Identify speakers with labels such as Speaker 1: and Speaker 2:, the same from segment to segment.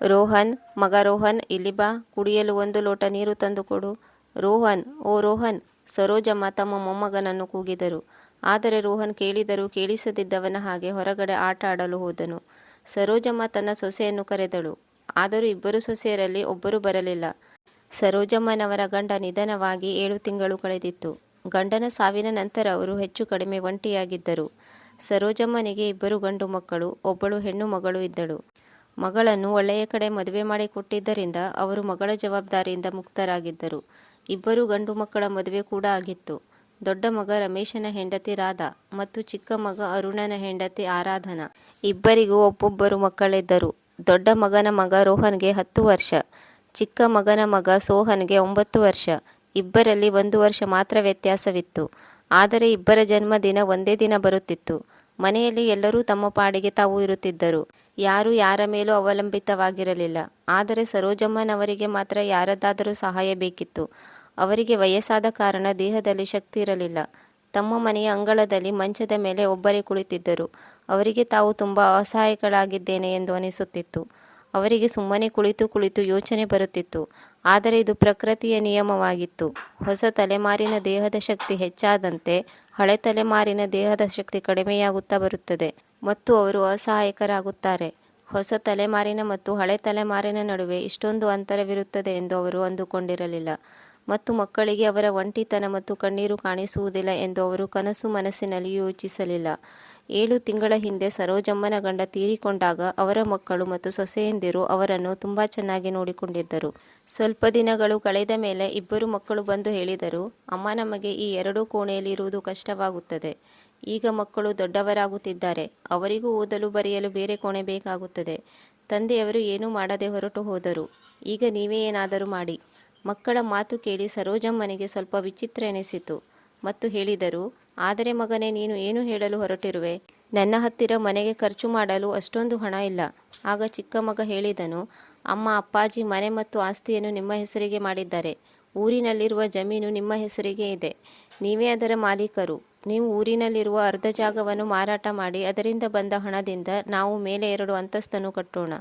Speaker 1: ರೋಹನ್, ಮಗ ರೋಹನ್, ಇಲ್ಲಿ ಬಾ, ಕುಡಿಯಲು ಒಂದು ಲೋಟ ನೀರು ತಂದುಕೊಡು ರೋಹನ್, ಓ ರೋಹನ್ ಸರೋಜಮ್ಮ ತಮ್ಮ ಮೊಮ್ಮಗನನ್ನು ಕೂಗಿದರು. ಆದರೆ ರೋಹನ್ ಕೇಳಿದರೂ ಕೇಳಿಸದಿದ್ದವನ ಹಾಗೆ ಹೊರಗಡೆ ಆಟ ಆಡಲು ಹೋದನು. ಸರೋಜಮ್ಮ ತನ್ನ ಸೊಸೆಯನ್ನು ಕರೆದಳು. ಆದರೂ ಇಬ್ಬರು ಸೊಸೆಯರಲ್ಲಿ ಒಬ್ಬರು ಬರಲಿಲ್ಲ. ಸರೋಜಮ್ಮನವರ ಗಂಡ ನಿಧನವಾಗಿ ಏಳು ತಿಂಗಳು ಕಳೆದಿತ್ತು. ಗಂಡನ ಸಾವಿನ ನಂತರ ಅವರು ಹೆಚ್ಚು ಕಡಿಮೆ ಒಂಟಿಯಾಗಿದ್ದರು. ಸರೋಜಮ್ಮನಿಗೆ ಇಬ್ಬರು ಗಂಡು ಮಕ್ಕಳು, ಒಬ್ಬಳು ಹೆಣ್ಣು ಮಗಳು ಇದ್ದಳು. ಮಗಳನ್ನು ಒಳ್ಳೆಯ ಕಡೆ ಮದುವೆ ಮಾಡಿಕೊಟ್ಟಿದ್ದರಿಂದ ಅವರು ಮಗಳ ಜವಾಬ್ದಾರಿಯಿಂದ ಮುಕ್ತರಾಗಿದ್ದರು. ಇಬ್ಬರು ಗಂಡು ಮಕ್ಕಳ ಮದುವೆ ಕೂಡ ಆಗಿತ್ತು. ದೊಡ್ಡ ಮಗ ರಮೇಶನ ಹೆಂಡತಿ ರಾಧಾ ಮತ್ತು ಚಿಕ್ಕ ಮಗ ಅರುಣನ ಹೆಂಡತಿ ಆರಾಧನಾ. ಇಬ್ಬರಿಗೂ ಒಬ್ಬೊಬ್ಬರು ಮಕ್ಕಳಿದ್ದರು. ದೊಡ್ಡ ಮಗನ ಮಗ ರೋಹನ್ಗೆ ಹತ್ತು ವರ್ಷ, ಚಿಕ್ಕ ಮಗನ ಮಗ ಸೋಹನ್ಗೆ ಒಂಬತ್ತು ವರ್ಷ. ಇಬ್ಬರಲ್ಲಿ ಒಂದು ವರ್ಷ ಮಾತ್ರ ವ್ಯತ್ಯಾಸವಿತ್ತು. ಆದರೆ ಇಬ್ಬರ ಜನ್ಮದಿನ ಒಂದೇ ದಿನ ಬರುತ್ತಿತ್ತು. ಮನೆಯಲ್ಲಿ ಎಲ್ಲರೂ ತಮ್ಮ ಪಾಡಿಗೆ ತಾವು ಇರುತ್ತಿದ್ದರು. ಯಾರು ಯಾರ ಮೇಲೂ ಅವಲಂಬಿತವಾಗಿರಲಿಲ್ಲ. ಆದರೆ ಸರೋಜಮ್ಮನವರಿಗೆ ಮಾತ್ರ ಯಾರದ್ದಾದರೂ ಸಹಾಯ ಬೇಕಿತ್ತು. ಅವರಿಗೆ ವಯಸ್ಸಾದ ಕಾರಣ ದೇಹದಲ್ಲಿ ಶಕ್ತಿ ಇರಲಿಲ್ಲ. ತಮ್ಮ ಮನೆಯ ಅಂಗಳದಲ್ಲಿ ಮಂಚದ ಮೇಲೆ ಒಬ್ಬರೇ ಕುಳಿತಿದ್ದರು. ಅವರಿಗೆ ತಾವು ತುಂಬ ಅಸಹಾಯಕಳಾಗಿದ್ದೇನೆ ಎಂದು ಅನಿಸುತ್ತಿತ್ತು. ಅವರಿಗೆ ಸುಮ್ಮನೆ ಕುಳಿತು ಕುಳಿತು ಯೋಚನೆ ಬರುತ್ತಿತ್ತು. ಆದರೆ ಇದು ಪ್ರಕೃತಿಯ ನಿಯಮವಾಗಿತ್ತು. ಹೊಸ ತಲೆಮಾರಿನ ದೇಹದ ಶಕ್ತಿ ಹೆಚ್ಚಾದಂತೆ ಹಳೆ ತಲೆಮಾರಿನ ದೇಹದ ಶಕ್ತಿ ಕಡಿಮೆಯಾಗುತ್ತಾ ಬರುತ್ತದೆ ಮತ್ತು ಅವರು ಅಸಹಾಯಕರಾಗುತ್ತಾರೆ. ಹೊಸ ತಲೆಮಾರಿನ ಮತ್ತು ಹಳೆ ತಲೆಮಾರಿನ ನಡುವೆ ಇಷ್ಟೊಂದು ಅಂತರವಿರುತ್ತದೆ ಎಂದು ಅವರು ಅಂದುಕೊಂಡಿರಲಿಲ್ಲ ಮತ್ತು ಮಕ್ಕಳಿಗೆ ಅವರ ಒಂಟಿತನ ಮತ್ತು ಕಣ್ಣೀರು ಕಾಣಿಸುವುದಿಲ್ಲ ಎಂದು ಅವರು ಕನಸು ಮನಸ್ಸಿನಲ್ಲಿ ಯೋಚಿಸಲಿಲ್ಲ. ಏಳು ತಿಂಗಳ ಹಿಂದೆ ಸರೋಜಮ್ಮನ ಗಂಡ ತೀರಿಕೊಂಡಾಗ ಅವರ ಮಕ್ಕಳು ಮತ್ತು ಸೊಸೆಯಂದಿರು ಅವರನ್ನು ತುಂಬ ಚೆನ್ನಾಗಿ ನೋಡಿಕೊಂಡಿದ್ದರು. ಸ್ವಲ್ಪ ದಿನಗಳು ಕಳೆದ ಮೇಲೆ ಇಬ್ಬರು ಮಕ್ಕಳು ಬಂದು ಹೇಳಿದರು, ಅಮ್ಮ ನಮಗೆ ಈ ಎರಡೂ ಕೋಣೆಯಲ್ಲಿರುವುದು ಕಷ್ಟವಾಗುತ್ತದೆ. ಈಗ ಮಕ್ಕಳು ದೊಡ್ಡವರಾಗುತ್ತಿದ್ದಾರೆ. ಅವರಿಗೂ ಓದಲು ಬರೆಯಲು ಬೇರೆ ಕೋಣೆ ಬೇಕಾಗುತ್ತದೆ. ತಂದೆಯವರು ಏನೂ ಮಾಡದೆ ಹೊರಟು ಹೋದರು. ಈಗ ನೀವೇ ಏನಾದರೂ ಮಾಡಿ. ಮಕ್ಕಳ ಮಾತು ಕೇಳಿ ಸರೋಜಮ್ಮನಿಗೆ ಸ್ವಲ್ಪ ವಿಚಿತ್ರ ಎನಿಸಿತು ಮತ್ತು ಹೇಳಿದರು, ಆದರೆ ಮಗನೇ, ನೀನು ಏನು ಹೇಳಲು ಹೊರಟಿರುವೆ? ನನ್ನ ಹತ್ತಿರ ಮನೆಗೆ ಖರ್ಚು ಮಾಡಲು ಅಷ್ಟೊಂದು ಹಣ ಇಲ್ಲ. ಆಗ ಚಿಕ್ಕ ಮಗ ಹೇಳಿದನು ಅಮ್ಮ, ಅಪ್ಪಾಜಿ, ಮನೆ ಮತ್ತು ಆಸ್ತಿಯನ್ನು ನಿಮ್ಮ ಹೆಸರಿಗೆ ಮಾಡಿದ್ದಾರೆ. ಊರಿನಲ್ಲಿರುವ ಜಮೀನು ನಿಮ್ಮ ಹೆಸರಿಗೆ ಇದೆ. ನೀವೇ ಅದರ ಮಾಲೀಕರು. ನೀವು ಊರಿನಲ್ಲಿರುವ ಅರ್ಧ ಜಾಗವನ್ನು ಮಾರಾಟ ಮಾಡಿ, ಅದರಿಂದ ಬಂದ ಹಣದಿಂದ ನಾವು ಮೇಲೆ ಎರಡು ಅಂತಸ್ತನ್ನು ಕಟ್ಟೋಣ.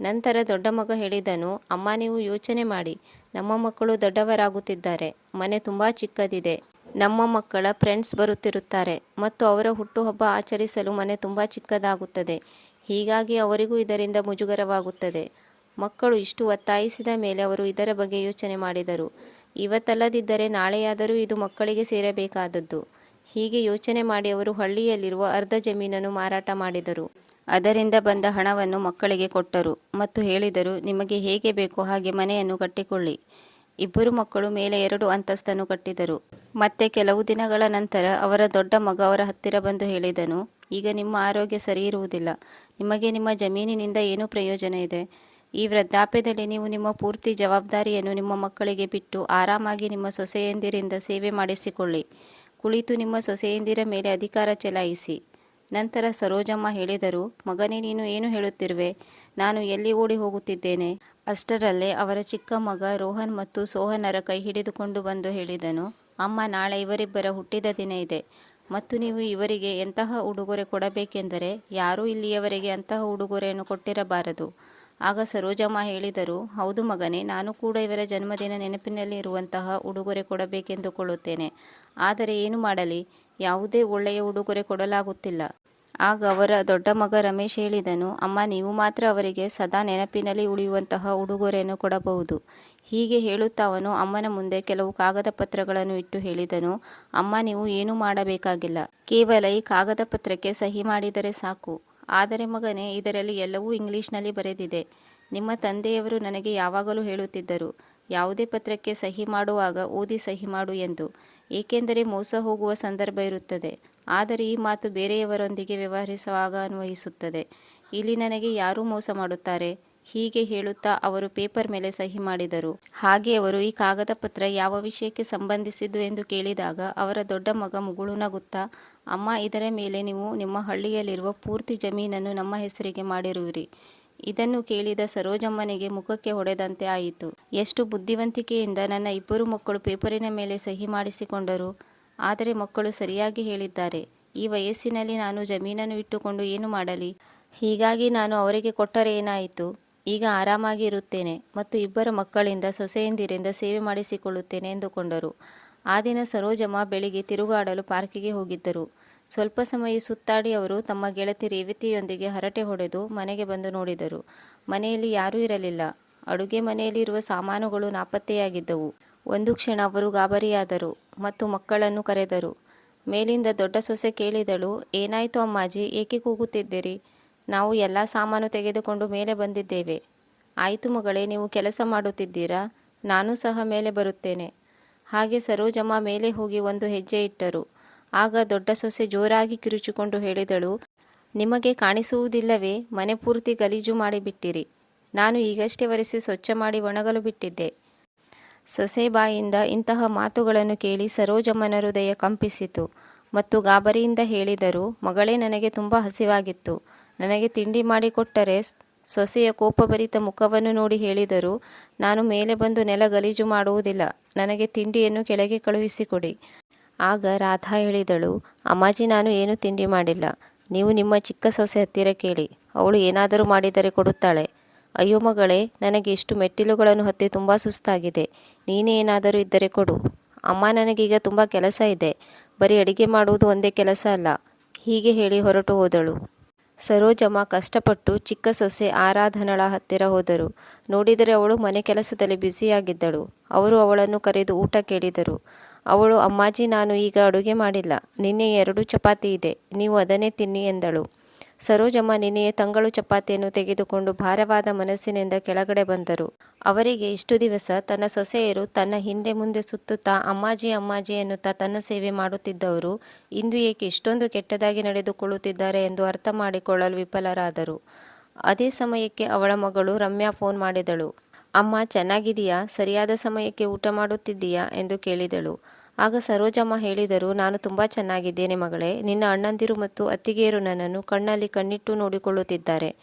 Speaker 1: ನಂತರ ದೊಡ್ಡ ಮಗ ಹೇಳಿದನು, ಅಮ್ಮ, ನೀವು ಯೋಚನೆ ಮಾಡಿ. ನಮ್ಮ ಮಕ್ಕಳು ದೊಡ್ಡವರಾಗುತ್ತಿದ್ದಾರೆ. ಮನೆ ತುಂಬ ಚಿಕ್ಕದಿದೆ. ನಮ್ಮ ಮಕ್ಕಳ ಫ್ರೆಂಡ್ಸ್ ಬರುತ್ತಿರುತ್ತಾರೆ ಮತ್ತು ಅವರ ಹುಟ್ಟುಹಬ್ಬ ಆಚರಿಸಲು ಮನೆ ತುಂಬ ಚಿಕ್ಕದಾಗುತ್ತದೆ. ಹೀಗಾಗಿ ಅವರಿಗೂ ಇದರಿಂದ ಮುಜುಗರವಾಗುತ್ತದೆ. ಮಕ್ಕಳು ಇಷ್ಟು ಒತ್ತಾಯಿಸಿದ ಮೇಲೆ ಅವರು ಇದರ ಬಗ್ಗೆ ಯೋಚನೆ ಮಾಡಿದರು. ಇವತ್ತಲ್ಲದಿದ್ದರೆ ನಾಳೆಯಾದರೂ ಇದು ಮಕ್ಕಳಿಗೆ ಸೇರಬೇಕಾದದ್ದು. ಹೀಗೆ ಯೋಚನೆ ಮಾಡಿ ಅವರು ಹಳ್ಳಿಯಲ್ಲಿರುವ ಅರ್ಧ ಜಮೀನನ್ನು ಮಾರಾಟ ಮಾಡಿದರು. ಅದರಿಂದ ಬಂದ ಹಣವನ್ನು ಮಕ್ಕಳಿಗೆ ಕೊಟ್ಟರು ಮತ್ತು ಹೇಳಿದರು, ನಿಮಗೆ ಹೇಗೆ ಬೇಕೋ ಹಾಗೆ ಮನೆಯನ್ನು ಕಟ್ಟಿಕೊಳ್ಳಿ. ಇಬ್ಬರು ಮಕ್ಕಳು ಮೇಲೆ ಎರಡು ಅಂತಸ್ತನ್ನು ಕಟ್ಟಿದರು. ಮತ್ತೆ ಕೆಲವು ದಿನಗಳ ನಂತರ ಅವರ ದೊಡ್ಡ ಮಗ ಅವರ ಹತ್ತಿರ ಬಂದು ಹೇಳಿದನು, ಈಗ ನಿಮ್ಮ ಆರೋಗ್ಯ ಸರಿ ಇರುವುದಿಲ್ಲ. ನಿಮಗೆ ನಿಮ್ಮ ಜಮೀನಿನಿಂದ ಏನು ಪ್ರಯೋಜನ ಇದೆ. ಈ ವೃದ್ಧಾಪ್ಯದಲ್ಲಿ ನೀವು ನಿಮ್ಮ ಪೂರ್ತಿ ಜವಾಬ್ದಾರಿಯನ್ನು ನಿಮ್ಮ ಮಕ್ಕಳಿಗೆ ಬಿಟ್ಟು ಆರಾಮಾಗಿ ನಿಮ್ಮ ಸೊಸೆಯಂದಿರಿಂದ ಸೇವೆ ಮಾಡಿಸಿಕೊಳ್ಳಿ. ಕುಳಿತು ನಿಮ್ಮ ಸೊಸೆಯಂದಿರ ಮೇಲೆ ಅಧಿಕಾರ ಚಲಾಯಿಸಿ. ನಂತರ ಸರೋಜಮ್ಮ ಹೇಳಿದರು, ಮಗನೇ, ನೀನು ಏನು ಹೇಳುತ್ತಿರುವೆ? ನಾನು ಎಲ್ಲಿ ಓಡಿ ಹೋಗುತ್ತಿದ್ದೇನೆ? ಅಷ್ಟರಲ್ಲೇ ಅವರ ಚಿಕ್ಕ ಮಗ ರೋಹನ್ ಮತ್ತು ಸೋಹನರ ಕೈ ಹಿಡಿದುಕೊಂಡು ಬಂದು ಹೇಳಿದನು, ಅಮ್ಮ, ನಾಳೆ ಇವರಿಬ್ಬರ ಹುಟ್ಟಿದ ದಿನ ಇದೆ. ಮತ್ತು ನೀವು ಇವರಿಗೆ ಎಂತಹ ಉಡುಗೊರೆ ಕೊಡಬೇಕೆಂದರೆ, ಯಾರೂ ಇಲ್ಲಿಯವರೆಗೆ ಅಂತಹ ಉಡುಗೊರೆಯನ್ನು ಕೊಟ್ಟಿರಬಾರದು. ಆಗ ಸರೋಜಮ್ಮ ಹೇಳಿದರು, ಹೌದು ಮಗನೇ, ನಾನು ಕೂಡ ಇವರ ಜನ್ಮದಿನ ನೆನಪಿನಲ್ಲಿ ಇರುವಂತಹ ಉಡುಗೊರೆ ಕೊಡಬೇಕೆಂದುಕೊಳ್ಳುತ್ತೇನೆ. ಆದರೆ ಏನು ಮಾಡಲಿ? ಯಾವುದೇ ಒಳ್ಳೆಯ ಉಡುಗೊರೆ ಕೊಡಲಾಗುತ್ತಿಲ್ಲ. ಆಗ ಅವರ ದೊಡ್ಡ ಮಗ ರಮೇಶ್ ಹೇಳಿದನು, ಅಮ್ಮ, ನೀವು ಮಾತ್ರ ಅವರಿಗೆ ಸದಾ ನೆನಪಿನಲ್ಲಿ ಉಳಿಯುವಂತಹ ಉಡುಗೊರೆಯನ್ನು ಕೊಡಬಹುದು ಹೀಗೆ ಹೇಳುತ್ತಾ ಅವನು ಅಮ್ಮನ ಮುಂದೆ ಕೆಲವು ಕಾಗದ ಪತ್ರಗಳನ್ನು ಇಟ್ಟು ಹೇಳಿದನು, ಅಮ್ಮ, ನೀವು ಏನೂ ಮಾಡಬೇಕಾಗಿಲ್ಲ. ಕೇವಲ ಈ ಕಾಗದ ಪತ್ರಕ್ಕೆ ಸಹಿ ಮಾಡಿದರೆ ಸಾಕು. ಆದರೆ ಮಗನೇ, ಇದರಲ್ಲಿ ಎಲ್ಲವೂ ಇಂಗ್ಲಿಷ್ನಲ್ಲಿ ಬರೆದಿದೆ. ನಿಮ್ಮ ತಂದೆಯವರು ನನಗೆ ಯಾವಾಗಲೂ ಹೇಳುತ್ತಿದ್ದರು, ಯಾವುದೇ ಪತ್ರಕ್ಕೆ ಸಹಿ ಮಾಡುವಾಗ ಓದಿ ಸಹಿ ಮಾಡು ಎಂದು. ಏಕೆಂದರೆ ಮೋಸ ಹೋಗುವ ಸಂದರ್ಭ ಇರುತ್ತದೆ, ಆದರೆ ಈ ಮಾತು ಬೇರೆಯವರೊಂದಿಗೆ ವ್ಯವಹರಿಸುವಾಗ ಅನ್ವಯಿಸುತ್ತದೆ. ಇಲ್ಲಿ ನನಗೆ ಯಾರು ಮೋಸ ಮಾಡುತ್ತಾರೆ? ಹೀಗೆ ಹೇಳುತ್ತಾ ಅವರು ಪೇಪರ್ ಮೇಲೆ ಸಹಿ ಮಾಡಿದರು. ಹಾಗೆ ಅವರು ಈ ಕಾಗದ ಪತ್ರ ಯಾವ ವಿಷಯಕ್ಕೆ ಸಂಬಂಧಿಸಿದ್ದು ಎಂದು ಕೇಳಿದಾಗ ಅವರ ದೊಡ್ಡ ಮಗ ಮುಗುಳು ನಗುತ್ತಾ, ಅಮ್ಮ, ಇದರ ಮೇಲೆ ನೀವು ನಿಮ್ಮ ಹಳ್ಳಿಯಲ್ಲಿರುವ ಪೂರ್ತಿ ಜಮೀನನ್ನು ನಮ್ಮ ಹೆಸರಿಗೆ ಮಾಡಿರುವಿರಿ. ಇದನ್ನು ಕೇಳಿದ ಸರೋಜಮ್ಮನಿಗೆ ಮುಖಕ್ಕೆ ಹೊಡೆದಂತೆ ಆಯಿತು. ಎಷ್ಟು ಬುದ್ಧಿವಂತಿಕೆಯಿಂದ ನನ್ನ ಇಬ್ಬರು ಮಕ್ಕಳು ಪೇಪರಿನ ಮೇಲೆ ಸಹಿ ಮಾಡಿಸಿಕೊಂಡರು. ಆದರೆ ಮಕ್ಕಳು ಸರಿಯಾಗಿ ಹೇಳಿದ್ದಾರೆ. ಈ ವಯಸ್ಸಿನಲ್ಲಿ ನಾನು ಜಮೀನನ್ನು ಇಟ್ಟುಕೊಂಡು ಏನು ಮಾಡಲಿ? ಹೀಗಾಗಿ ನಾನು ಅವರಿಗೆ ಕೊಟ್ಟರೆ ಏನಾಯಿತು? ಈಗ ಆರಾಮಾಗಿ ಇರುತ್ತೇನೆ ಮತ್ತು ಇಬ್ಬರ ಮಕ್ಕಳಿಂದ ಸೊಸೆಯಂದಿರಿಂದ ಸೇವೆ ಮಾಡಿಸಿಕೊಳ್ಳುತ್ತೇನೆ ಎಂದುಕೊಂಡರು. ಆ ದಿನ ಸರೋಜಮ್ಮ ಬೆಳಿಗ್ಗೆ ತಿರುಗಾಡಲು ಪಾರ್ಕಿಗೆ ಹೋಗಿದ್ದರು. ಸ್ವಲ್ಪ ಸಮಯ ಸುತ್ತಾಡಿ ಅವರು ತಮ್ಮ ಗೆಳತಿ ರೇವತಿಯೊಂದಿಗೆ ಹರಟೆ ಹೊಡೆದು ಮನೆಗೆ ಬಂದು ನೋಡಿದರು. ಮನೆಯಲ್ಲಿ ಯಾರೂ ಇರಲಿಲ್ಲ. ಅಡುಗೆ ಮನೆಯಲ್ಲಿರುವ ಸಾಮಾನುಗಳು ನಾಪತ್ತೆಯಾಗಿದ್ದವು. ಒಂದು ಕ್ಷಣ ಅವರು ಗಾಬರಿಯಾದರು ಮತ್ತು ಮಕ್ಕಳನ್ನು ಕರೆದರು. ಮೇಲಿಂದ ದೊಡ್ಡ ಸೊಸೆ ಕೇಳಿದಳು, ಏನಾಯಿತು ಅಮ್ಮಾಜಿ, ಏಕೆ ಕೂಗುತ್ತಿದ್ದೀರಿ? ನಾವು ಎಲ್ಲ ಸಾಮಾನು ತೆಗೆದುಕೊಂಡು ಮೇಲೆ ಬಂದಿದ್ದೇವೆ. ಆಯಿತು ಮಗಳೇ, ನೀವು ಕೆಲಸ ಮಾಡುತ್ತಿದ್ದೀರಾ? ನಾನು ಸಹ ಮೇಲೆ ಬರುತ್ತೇನೆ. ಹಾಗೆ ಸರೋಜಮ್ಮ ಮೇಲೆ ಹೋಗಿ ಒಂದು ಹೆಜ್ಜೆ ಇಟ್ಟರು. ಆಗ ದೊಡ್ಡ ಸೊಸೆ ಜೋರಾಗಿ ಕಿರುಚಿಕೊಂಡು ಹೇಳಿದಳು, ನಿಮಗೆ ಕಾಣಿಸುವುದಿಲ್ಲವೇ? ಮನೆ ಪೂರ್ತಿ ಗಲೀಜು ಮಾಡಿಬಿಟ್ಟಿರಿ. ನಾನು ಈಗಷ್ಟೇ ಒರೆಸಿ ಸ್ವಚ್ಛ ಮಾಡಿ ಒಣಗಲು ಬಿಟ್ಟಿದ್ದೆ. ಸೊಸೆ ಬಾಯಿಂದ ಇಂತಹ ಮಾತುಗಳನ್ನು ಕೇಳಿ ಸರೋಜಮ್ಮನ ಹೃದಯ ಕಂಪಿಸಿತು ಮತ್ತು ಗಾಬರಿಯಿಂದ ಹೇಳಿದರು, ಮಗಳೇ, ನನಗೆ ತುಂಬ ಹಸಿವಾಗಿತ್ತು. ನನಗೆ ತಿಂಡಿ ಮಾಡಿಕೊಟ್ಟರೆ ಸೊಸೆಯ ಕೋಪಭರಿತ ಮುಖವನ್ನು ನೋಡಿ ಹೇಳಿದರು ನಾನು ಮೇಲೆ ಬಂದು ನೆಲ ಗಲೀಜು ಮಾಡುವುದಿಲ್ಲ. ನನಗೆ ತಿಂಡಿಯನ್ನು ಕೆಳಗೆ ಕಳುಹಿಸಿಕೊಡಿ. ಆಗ ರಾಧಾ ಹೇಳಿದಳು, ಅಮ್ಮಾಜಿ, ನಾನು ಏನು ತಿಂಡಿ ಮಾಡಿಲ್ಲ. ನೀವು ನಿಮ್ಮ ಚಿಕ್ಕ ಸೊಸೆ ಹತ್ತಿರ ಕೇಳಿ. ಅವಳು ಏನಾದರೂ ಮಾಡಿದರೆ ಕೊಡುತ್ತಾಳೆ. ಅಯ್ಯೋ ಮಗಳೇ, ನನಗೆ ಇಷ್ಟು ಮೆಟ್ಟಿಲುಗಳನ್ನು ಹತ್ತಿ ತುಂಬ ಸುಸ್ತಾಗಿದೆ. ನೀನೇ ಏನಾದರೂ ಇದ್ದರೆ ಕೊಡು. ಅಮ್ಮ ನನಗೀಗ ತುಂಬ ಕೆಲಸ ಇದೆ. ಬರೀ ಅಡಿಗೆ ಮಾಡುವುದು ಒಂದೇ ಕೆಲಸ ಅಲ್ಲ. ಹೀಗೆ ಹೇಳಿ ಹೊರಟು ಹೋದಳು. ಸರೋಜಮ್ಮ ಕಷ್ಟಪಟ್ಟು ಚಿಕ್ಕ ಸೊಸೆ ಆರಾಧನಳ ಹತ್ತಿರ ಹೋದರು. ನೋಡಿದರೆ ಅವಳು ಮನೆ ಕೆಲಸದಲ್ಲಿ ಬ್ಯುಸಿಯಾಗಿದ್ದಳು. ಅವರು ಅವಳನ್ನು ಕರೆದು ಊಟ ಕೇಳಿದರು. ಅವಳು, ಅಮ್ಮಾಜಿ, ನಾನು ಈಗ ಅಡುಗೆ ಮಾಡಿಲ್ಲ. ನಿನ್ನೆ ಎರಡು ಚಪಾತಿ ಇದೆ. ನೀವು ಅದನ್ನೇ ತಿನ್ನಿ ಎಂದಳು. ಸರೋಜಮ್ಮ ನಿನ್ನೆಯೇ ತಂಗಳು ಚಪಾತಿಯನ್ನು ತೆಗೆದುಕೊಂಡು ಭಾರವಾದ ಮನಸ್ಸಿನಿಂದ ಕೆಳಗಡೆ ಬಂದರು. ಅವರಿಗೆ ಇಷ್ಟು ದಿವಸ ತನ್ನ ಸೊಸೆಯರು ತನ್ನ ಹಿಂದೆ ಮುಂದೆ ಸುತ್ತುತ್ತಾ ಅಮ್ಮಾಜಿ ಅಮ್ಮಾಜಿ ಎನ್ನುತ್ತಾ ತನ್ನ ಸೇವೆ ಮಾಡುತ್ತಿದ್ದವರು ಇಂದು ಏಕೆ ಇಷ್ಟೊಂದು ಕೆಟ್ಟದಾಗಿ ನಡೆದುಕೊಳ್ಳುತ್ತಿದ್ದಾರೆ ಎಂದು ಅರ್ಥ ಮಾಡಿಕೊಳ್ಳಲು ವಿಫಲರಾದರು. ಅದೇ ಸಮಯಕ್ಕೆ ಅವಳ ಮಗಳು ರಮ್ಯಾ ಫೋನ್ ಮಾಡಿದಳು. ಅಮ್ಮ ಚೆನ್ನಾಗಿದೆಯಾ ಸರಿಯಾದ ಸಮಯಕ್ಕೆ ಊಟ ಮಾಡುತ್ತಿದ್ದೀಯಾ? ಎಂದು ಕೇಳಿದಳು. ಆಗ ಸರೋಜಮ್ಮ ಹೇಳಿದರು, ನಾನು ತುಂಬ ಚೆನ್ನಾಗಿದ್ದೇನೆ ಮಗಳೇ. ನಿನ್ನ ಅಣ್ಣಂದಿರು ಮತ್ತು ಅತ್ತಿಗೆಯರು ನನ್ನನ್ನು ಕಣ್ಣಲ್ಲಿ ಕಣ್ಣಿಟ್ಟು ನೋಡಿಕೊಳ್ಳುತ್ತಿದ್ದಾರೆ.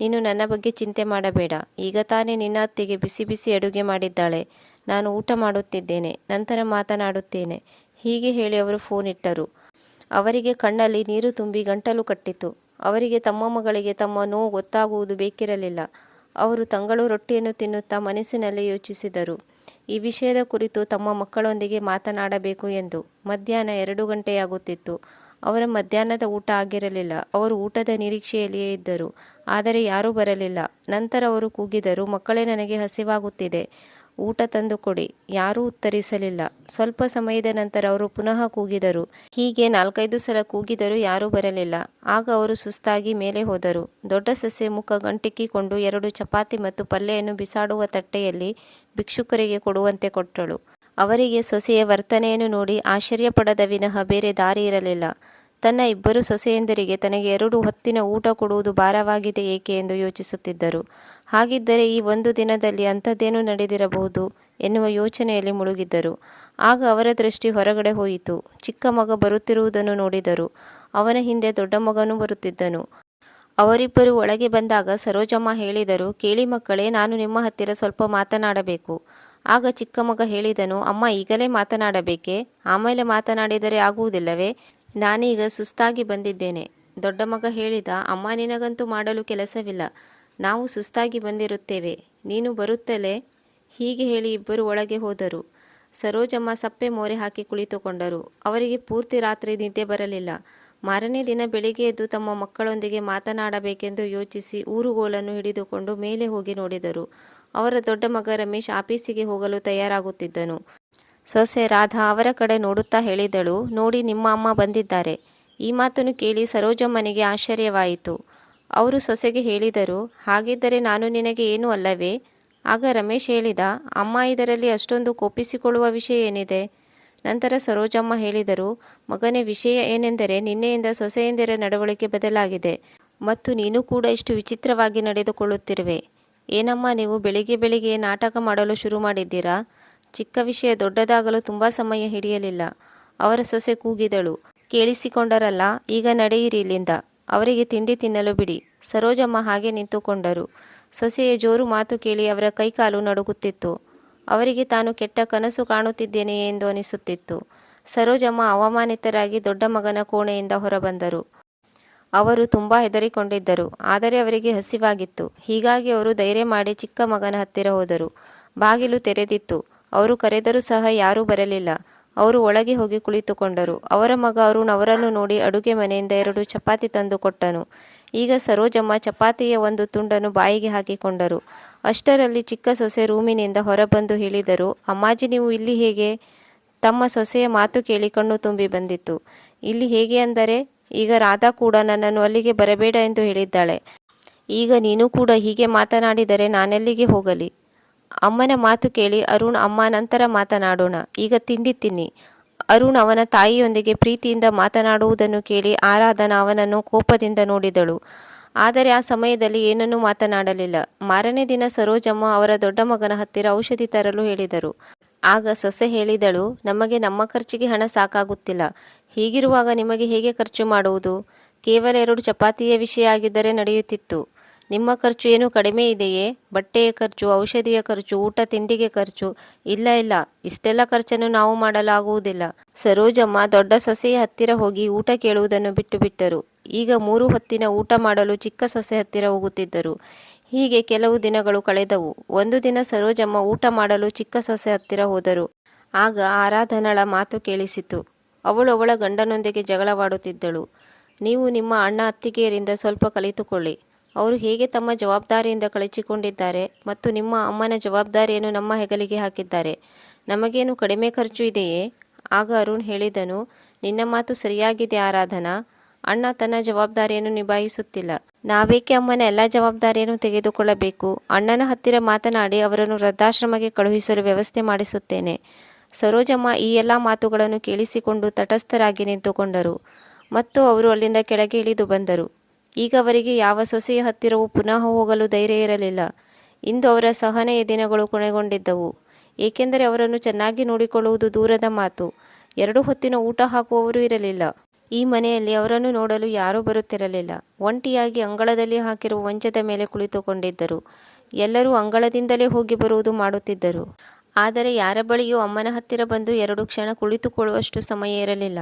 Speaker 1: ನೀನು ನನ್ನ ಬಗ್ಗೆ ಚಿಂತೆ ಮಾಡಬೇಡ. ಈಗ ತಾನೇ ನಿನ್ನ ಅತ್ತಿಗೆ ಬಿಸಿ ಬಿಸಿ ಅಡುಗೆ ಮಾಡಿದ್ದಾಳೆ. ನಾನು ಊಟ ಮಾಡುತ್ತಿದ್ದೇನೆ, ನಂತರ ಮಾತನಾಡುತ್ತೇನೆ. ಹೀಗೆ ಹೇಳಿ ಅವರು ಫೋನ್ ಇಟ್ಟರು. ಅವರಿಗೆ ಕಣ್ಣಲ್ಲಿ ನೀರು ತುಂಬಿ ಗಂಟಲು ಕಟ್ಟಿತು. ಅವರಿಗೆ ತಮ್ಮ ಮಗಳಿಗೆ ತಮ್ಮ ನೋವು ಗೊತ್ತಾಗುವುದು ಬೇಕಿರಲಿಲ್ಲ. ಅವರು ತಂಗಳು ರೊಟ್ಟಿಯನ್ನು ತಿನ್ನುತ್ತಾ ಮನಸ್ಸಿನಲ್ಲಿ ಯೋಚಿಸಿದರು. ಈ ವಿಷಯದ ಕುರಿತು ತಮ್ಮ ಮಕ್ಕಳೊಂದಿಗೆ ಮಾತನಾಡಬೇಕು ಎಂದು ಮಧ್ಯಾಹ್ನ ಎರಡು ಗಂಟೆಯಾಗುತ್ತಿತ್ತು. ಅವರ ಮಧ್ಯಾಹ್ನದ ಊಟ ಆಗಿರಲಿಲ್ಲ. ಅವರು ಊಟದ ನಿರೀಕ್ಷೆಯಲ್ಲಿಯೇ ಇದ್ದರು. ಆದರೆ ಯಾರೂ ಬರಲಿಲ್ಲ. ನಂತರ ಅವರು ಕೂಗಿದರು. ಮಕ್ಕಳೇ ನನಗೆ ಹಸಿವಾಗುತ್ತಿದೆ. ಊಟ ತಂದು ಕೊಡಿ. ಯಾರೂ ಉತ್ತರಿಸಲಿಲ್ಲ. ಸ್ವಲ್ಪ ಸಮಯದ ನಂತರ ಅವರು ಪುನಃ ಕೂಗಿದರು. ಹೀಗೆ ನಾಲ್ಕೈದು ಸಲ ಕೂಗಿದರೂ ಯಾರೂ ಬರಲಿಲ್ಲ. ಆಗ ಅವರು ಸುಸ್ತಾಗಿ ಮೇಲೆ ಹೋದರು. ದೊಡ್ಡ ಸಸ್ಯ ಮುಖ ಗಂಟಿಕ್ಕಿಕೊಂಡು ಎರಡು ಚಪಾತಿ ಮತ್ತು ಪಲ್ಯವನ್ನು ಬಿಸಾಡುವ ತಟ್ಟೆಯಲ್ಲಿ ಭಿಕ್ಷುಕರಿಗೆ ಕೊಡುವಂತೆ ಕೊಟ್ಟಳು. ಅವರಿಗೆ ಸೊಸೆಯ ವರ್ತನೆಯನ್ನು ನೋಡಿ ಆಶ್ಚರ್ಯಪಡದ ವಿನಃ ಬೇರೆ ದಾರಿ ಇರಲಿಲ್ಲ. ತನ್ನ ಇಬ್ಬರು ಸೊಸೆಯಂದರಿಗೆ ತನಗೆ ಎರಡು ಹೊತ್ತಿನ ಊಟ ಕೊಡುವುದು ಭಾರವಾಗಿದೆ ಏಕೆ ಎಂದು ಯೋಚಿಸುತ್ತಿದ್ದರು. ಹಾಗಿದ್ದರೆ ಈ ಒಂದು ದಿನದಲ್ಲಿ ಅಂಥದ್ದೇನೂ ನಡೆದಿರಬಹುದು ಎನ್ನುವ ಯೋಚನೆಯಲ್ಲಿ ಮುಳುಗಿದ್ದರು. ಆಗ ಅವರ ದೃಷ್ಟಿ ಹೊರಗಡೆ ಹೋಯಿತು. ಚಿಕ್ಕ ಮಗ ಬರುತ್ತಿರುವುದನ್ನು ನೋಡಿದರು. ಅವನ ಹಿಂದೆ ದೊಡ್ಡ ಮಗನೂ ಬರುತ್ತಿದ್ದನು. ಅವರಿಬ್ಬರು ಒಳಗೆ ಬಂದಾಗ ಸರೋಜಮ್ಮ ಹೇಳಿದರು, ಕೇಳಿ ಮಕ್ಕಳೇ, ನಾನು ನಿಮ್ಮ ಹತ್ತಿರ ಸ್ವಲ್ಪ ಮಾತನಾಡಬೇಕು. ಆಗ ಚಿಕ್ಕ ಮಗ ಹೇಳಿದನು, ಅಮ್ಮ, ಈಗಲೇ ಮಾತನಾಡಬೇಕೆ? ಆಮೇಲೆ ಮಾತನಾಡಿದರೆ ಆಗುವುದಿಲ್ಲವೇ? ನಾನೀಗ ಸುಸ್ತಾಗಿ ಬಂದಿದ್ದೇನೆ. ದೊಡ್ಡ ಮಗ ಹೇಳಿದ, ಅಮ್ಮ, ನಿನಗಂತೂ ಮಾಡಲು ಕೆಲಸವಿಲ್ಲ. ನಾವು ಸುಸ್ತಾಗಿ ಬಂದಿರುತ್ತೇವೆ. ನೀನು ಬರುತ್ತಲೇ? ಹೀಗೆ ಹೇಳಿ ಇಬ್ಬರು ಒಳಗೆ ಹೋದರು. ಸರೋಜಮ್ಮ ಸಪ್ಪೆ ಮೋರೆ ಹಾಕಿ ಕುಳಿತುಕೊಂಡರು. ಅವರಿಗೆ ಪೂರ್ತಿ ರಾತ್ರಿ ನಿದ್ದೆ ಬರಲಿಲ್ಲ. ಮಾರನೇ ದಿನ ಬೆಳಿಗ್ಗೆ ಎದ್ದು ತಮ್ಮ ಮಕ್ಕಳೊಂದಿಗೆ ಮಾತನಾಡಬೇಕೆಂದು ಯೋಚಿಸಿ ಊರುಗೋಲನ್ನು ಹಿಡಿದುಕೊಂಡು ಮೇಲೆ ಹೋಗಿ ನೋಡಿದರು. ಅವರ ದೊಡ್ಡ ಮಗ ರಮೇಶ್ ಆಫೀಸಿಗೆ ಹೋಗಲು ತಯಾರಾಗುತ್ತಿದ್ದನು. ಸೊಸೆ ರಾಧಾ ಅವರ ಕಡೆ ನೋಡುತ್ತಾ ಹೇಳಿದಳು, ನೋಡಿ, ನಿಮ್ಮ ಅಮ್ಮ ಬಂದಿದ್ದಾರೆ. ಈ ಮಾತನ್ನು ಕೇಳಿ ಸರೋಜಮ್ಮನಿಗೆ ಆಶ್ಚರ್ಯವಾಯಿತು. ಅವರು ಸೊಸೆಗೆ ಹೇಳಿದರು, ಹಾಗಿದ್ದರೆ ನಾನು ನಿನಗೆ ಏನೂ ಅಲ್ಲವೇ? ಆಗ ರಮೇಶ್ ಹೇಳಿದ, ಅಮ್ಮ ಇದರಲ್ಲಿ ಅಷ್ಟೊಂದು ಕೋಪಿಸಿಕೊಳ್ಳುವ ವಿಷಯ ಏನಿದೆ? ನಂತರ ಸರೋಜಮ್ಮ ಹೇಳಿದರು, ಮಗನೇ, ವಿಷಯ ಏನೆಂದರೆ ನಿನ್ನೆಯಿಂದ ಸೊಸೆಯಂದಿರ ನಡವಳಿಕೆ ಬದಲಾಗಿದೆ ಮತ್ತು ನೀನು ಕೂಡ ಇಷ್ಟು ವಿಚಿತ್ರವಾಗಿ ನಡೆದುಕೊಳ್ಳುತ್ತಿರುವೆ. ಏನಮ್ಮ, ನೀವು ಬೆಳಿಗ್ಗೆ ಬೆಳಿಗ್ಗೆ ನಾಟಕ ಮಾಡಲು ಶುರು ಮಾಡಿದ್ದೀರಾ? ಚಿಕ್ಕ ವಿಷಯ ದೊಡ್ಡದಾಗಲು ತುಂಬ ಸಮಯ ಹಿಡಿಯಲಿಲ್ಲ. ಅವರ ಸೊಸೆ ಕೂಗಿದಳು. ಕೇಳಿಸಿಕೊಂಡರಲ್ಲ, ಈಗ ನಡೆಯಿರಿ ಇಲ್ಲಿಂದ. ಅವರಿಗೆ ತಿಂಡಿ ತಿನ್ನಲು ಬಿಡಿ. ಸರೋಜಮ್ಮ ಹಾಗೆ ನಿಂತುಕೊಂಡರು. ಸೊಸೆಯ ಜೋರು ಮಾತು ಕೇಳಿ ಅವರ ಕೈಕಾಲು ನಡುಗುತ್ತಿತ್ತು. ಅವರಿಗೆ ತಾನು ಕೆಟ್ಟ ಕನಸು ಕಾಣುತ್ತಿದ್ದೇನೆಯೇ ಎಂದು ಅನಿಸುತ್ತಿತ್ತು. ಸರೋಜಮ್ಮ ಅವಮಾನಿತರಾಗಿ ದೊಡ್ಡ ಮಗನ ಕೋಣೆಯಿಂದ ಹೊರಬಂದರು. ಅವರು ತುಂಬ ಹೆದರಿಕೊಂಡಿದ್ದರು, ಆದರೆ ಅವರಿಗೆ ಹಸಿವಾಗಿತ್ತು. ಹೀಗಾಗಿ ಅವರು ಧೈರ್ಯ ಮಾಡಿ ಚಿಕ್ಕ ಮಗನ ಹತ್ತಿರ ಹೋದರು. ಬಾಗಿಲು ತೆರೆದಿತ್ತು. ಅವರು ಕರೆದರೂ ಸಹ ಯಾರೂ ಬರಲಿಲ್ಲ. ಅವರು ಒಳಗೆ ಹೋಗಿ ಕುಳಿತುಕೊಂಡರು. ಅವರ ಮಗ ಅರುಣ್ ಅವರನ್ನು ನೋಡಿ ಅಡುಗೆ ಮನೆಯಿಂದ ಎರಡು ಚಪಾತಿ ತಂದು ಕೊಟ್ಟನು. ಈಗ ಸರೋಜಮ್ಮ ಚಪಾತಿಯ ಒಂದು ತುಂಡನ್ನು ಬಾಯಿಗೆ ಹಾಕಿಕೊಂಡರು. ಅಷ್ಟರಲ್ಲಿ ಚಿಕ್ಕ ಸೊಸೆ ರೂಮಿನಿಂದ ಹೊರಬಂದು ಹೇಳಿದರು, ಅಮ್ಮಾಜಿ, ನೀವು ಇಲ್ಲಿ ಹೇಗೆ ತಮ್ಮ ಸೊಸೆಯ ಮಾತು ಕೇಳಿ ಕಣ್ಣು ತುಂಬಿ ಬಂದಿತ್ತು. ಇಲ್ಲಿ ಹೇಗೆ ಅಂದರೆ? ಈಗ ರಾಧಾ ಕೂಡ ನನ್ನನ್ನು ಅಲ್ಲಿಗೆ ಬರಬೇಡ ಎಂದು ಹೇಳಿದ್ದಾಳೆ. ಈಗ ನೀನು ಕೂಡ ಹೀಗೆ ಮಾತನಾಡಿದರೆ ನಾನೆಲ್ಲಿಗೆ ಹೋಗಲಿ? ಅಮ್ಮನ ಮಾತು ಕೇಳಿ ಅರುಣ್, ಅಮ್ಮ, ನಂತರ ಮಾತನಾಡೋಣ. ಈಗ ತಿಂಡಿ ತಿನ್ನಿ. ಅರುಣ್ ಅವನ ತಾಯಿಯೊಂದಿಗೆ ಪ್ರೀತಿಯಿಂದ ಮಾತನಾಡುವುದನ್ನು ಕೇಳಿ ಆರಾಧನ ಅವನನ್ನು ಕೋಪದಿಂದ ನೋಡಿದಳು. ಆದರೆ ಆ ಸಮಯದಲ್ಲಿ ಏನನ್ನೂ ಮಾತನಾಡಲಿಲ್ಲ. ಮಾರನೇ ದಿನ ಸರೋಜಮ್ಮ ಅವರ ದೊಡ್ಡ ಮಗನ ಹತ್ತಿರ ಔಷಧಿ ತರಲು ಹೇಳಿದರು. ಆಗ ಸೊಸೆ ಹೇಳಿದಳು, ನಮಗೆ ನಮ್ಮ ಖರ್ಚಿಗೆ ಹಣ ಸಾಕಾಗುತ್ತಿಲ್ಲ. ಹೀಗಿರುವಾಗ ನಿಮಗೆ ಹೇಗೆ ಖರ್ಚು ಮಾಡುವುದು? ಕೇವಲ ಎರಡು ಚಪಾತಿಯ ವಿಷಯ ಆಗಿದ್ದರೆ ನಡೆಯುತ್ತಿತ್ತು. ನಿಮ್ಮ ಖರ್ಚು ಏನು ಕಡಿಮೆ ಇದೆಯೇ? ಬಟ್ಟೆಯ ಖರ್ಚು, ಔಷಧಿಯ ಖರ್ಚು, ಊಟ, ತಿಂಡಿಗೆ ಖರ್ಚು? ಇಲ್ಲ ಇಲ್ಲ. ಇಷ್ಟೆಲ್ಲ ಖರ್ಚನ್ನು ನಾವು ಮಾಡಲಾಗುವುದಿಲ್ಲ. ಸರೋಜಮ್ಮ ದೊಡ್ಡ ಸೊಸೆಯ ಹತ್ತಿರ ಹೋಗಿ ಊಟ ಕೇಳುವುದನ್ನು ಬಿಟ್ಟು ಬಿಟ್ಟರು. ಈಗ ಮೂರು ಹೊತ್ತಿನ ಊಟ ಮಾಡಲು ಚಿಕ್ಕ ಸೊಸೆ ಹತ್ತಿರ ಹೋಗುತ್ತಿದ್ದರು. ಹೀಗೆ ಕೆಲವು ದಿನಗಳು ಕಳೆದವು. ಒಂದು ದಿನ ಸರೋಜಮ್ಮ ಊಟ ಮಾಡಲು ಚಿಕ್ಕ ಸೊಸೆ ಹತ್ತಿರ ಹೋದರು. ಆಗ ಆರಾಧನಳ ಮಾತು ಕೇಳಿಸಿತು. ಅವಳು ಅವಳ ಗಂಡನೊಂದಿಗೆ ಜಗಳವಾಡುತ್ತಿದ್ದಳು. ನೀವು ನಿಮ್ಮ ಅಣ್ಣ ಅತ್ತಿಗೆಯರಿಂದ ಸ್ವಲ್ಪ ಕಲಿತುಕೊಳ್ಳಿ. ಅವರು ಹೇಗೆ ತಮ್ಮ ಜವಾಬ್ದಾರಿಯಿಂದ ಕಳಚಿಕೊಂಡಿದ್ದಾರೆ ಮತ್ತು ನಿಮ್ಮ ಅಮ್ಮನ ಜವಾಬ್ದಾರಿಯನ್ನು ನಮ್ಮ ಹೆಗಲಿಗೆ ಹಾಕಿದ್ದಾರೆ? ನಮಗೇನು ಕಡಿಮೆ ಖರ್ಚು ಇದೆಯೇ? ಆಗ ಅರುಣ್ ಹೇಳಿದನು, ನಿನ್ನ ಮಾತು ಸರಿಯಾಗಿದೆ ಆರಾಧನಾ. ಅಣ್ಣ ತನ್ನ ಜವಾಬ್ದಾರಿಯನ್ನು ನಿಭಾಯಿಸುತ್ತಿಲ್ಲ. ನಾವೇಕೆ ಅಮ್ಮನ ಎಲ್ಲ ಜವಾಬ್ದಾರಿಯನ್ನು ತೆಗೆದುಕೊಳ್ಳಬೇಕು? ಅಣ್ಣನ ಹತ್ತಿರ ಮಾತನಾಡಿ ಅವರನ್ನು ವೃದ್ಧಾಶ್ರಮಕ್ಕೆ ಕಳುಹಿಸಲು ವ್ಯವಸ್ಥೆ ಮಾಡಿಸುತ್ತೇನೆ. ಸರೋಜಮ್ಮ ಈ ಎಲ್ಲ ಮಾತುಗಳನ್ನು ಕೇಳಿಸಿಕೊಂಡು ತಟಸ್ಥರಾಗಿ ನಿಂತುಕೊಂಡರು ಮತ್ತು ಅವರು ಅಲ್ಲಿಂದ ಕೆಳಗೆ ಇಳಿದು ಬಂದರು. ಈಗ ಅವರಿಗೆ ಯಾವ ಸೊಸೆಯ ಹತ್ತಿರವೂ ಪುನಃ ಹೋಗಲು ಧೈರ್ಯ ಇರಲಿಲ್ಲ. ಇಂದು ಅವರ ಸಹನೆಯ ದಿನಗಳು ಕೊನೆಗೊಂಡಿದ್ದವು. ಏಕೆಂದರೆ ಅವರನ್ನು ಚೆನ್ನಾಗಿ ನೋಡಿಕೊಳ್ಳುವುದು ದೂರದ ಮಾತು. ಎರಡು ಹೊತ್ತಿನ ಊಟ ಹಾಕುವವರು ಇರಲಿಲ್ಲ. ಈ ಮನೆಯಲ್ಲಿ ಅವರನ್ನು ನೋಡಲು ಯಾರೂ ಬರುತ್ತಿರಲಿಲ್ಲ. ಒಂಟಿಯಾಗಿ ಅಂಗಳದಲ್ಲಿ ಹಾಕಿರುವ ವಂಚದ ಮೇಲೆ ಕುಳಿತುಕೊಂಡಿದ್ದರು. ಎಲ್ಲರೂ ಅಂಗಳದಿಂದಲೇ ಹೋಗಿ ಬರುವುದು ಮಾಡುತ್ತಿದ್ದರು. ಆದರೆ ಯಾರ ಬಳಿಯೂ ಅಮ್ಮನ ಹತ್ತಿರ ಬಂದು ಎರಡು ಕ್ಷಣ ಕುಳಿತುಕೊಳ್ಳುವಷ್ಟು ಸಮಯ ಇರಲಿಲ್ಲ.